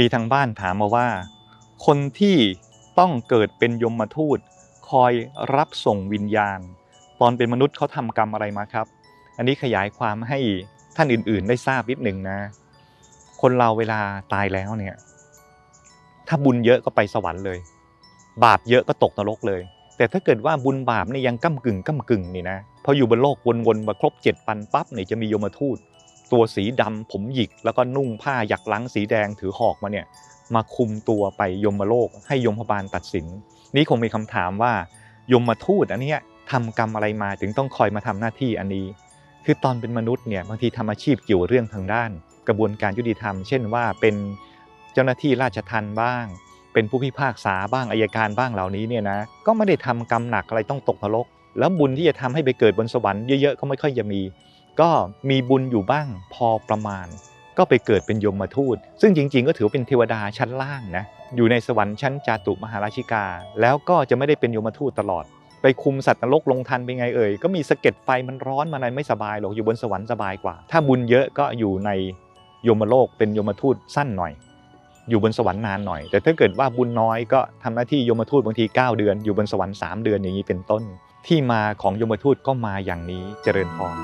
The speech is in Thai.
มีทางบ้านถามมาว่า คนที่ต้องเกิดเป็นยมทูต คอยรับส่งวิญญาณ ตอนเป็นมนุษย์เขาทำกรรมอะไรมาครับ อันนี้ขยายความให้ท่านอื่น ๆ ได้ทราบนิดหนึ่งนะ คนเราเวลาตายแล้วเนี่ย ถ้าบุญเยอะก็ไปสวรรค์เลย บาปเยอะก็ตกนรกเลย แต่ถ้าเกิดว่าบุญบาปเนี่ยยังก้ากึ่งก้ากึ่งนี่นะพออยู่บนโลกวนๆมาครบเจ็ดปันปั๊บเนี่ยจะมียมทูต ตัวสีดำผมหยิกแล้วก็นุ่งผ้าหยักลังสีแดงถือหอกมาเนี่ยมาคุมตัวไปยมโลก ให้ยมพบาลตัดสิน นี่คงมีคำถามว่ายมมาทูตอันนี้ทำกรรมอะไรมาถึงต้องคอยมาทำหน้าที่อันนี้ คือตอนเป็นมนุษย์เนี่ยบางทีทำอาชีพเกี่ยวเรื่องทางด้าน กระบวนการยุติธรรม เช่นว่าเป็นเจ้าหน้าที่ราชทัณฑ์บ้าง เป็นผู้พิพากษาบ้างอายการบ้างเหล่านี้เนี่ยนะก็ไม่ได้ทำกรรมหนักอะไรต้องตกนรกแล้วบุญที่จะทำให้ไปเกิดบนสวรรค์เยอะๆก็ไม่ค่อยจะมี ก็มีบุญอยู่บ้างพอประมาณ ก็ไปเกิดเป็นยมมาทูต ซึ่งจริง ๆ ก็ถือเป็นเทวดาชั้นล่างนะอยู่ในสวรรค์ชั้นจาตุมหาราชิกา แล้วก็จะไม่ได้เป็นยมทูตตลอด ไปคุมสัตว์นรกลงทันเป็นไงเอ่ยก็มีสะเก็ดไฟมันร้อนมาในไม่สบายหรอกอยู่บนสวรรค์สบายกว่า ถ้าบุญเยอะก็อยู่ในยมโลกเป็นยมทูตสั้นหน่อย อยู่บนสวรรค์นานหน่อย แต่ถ้าเกิดว่าบุญน้อยก็ทำหน้าที่ยมทูตบางที 9 เดือน อยู่บนสวรรค์3เดือนอย่างนี้เป็นต้น ที่มาของยมทูตก็มาอย่างนี้เจริญพร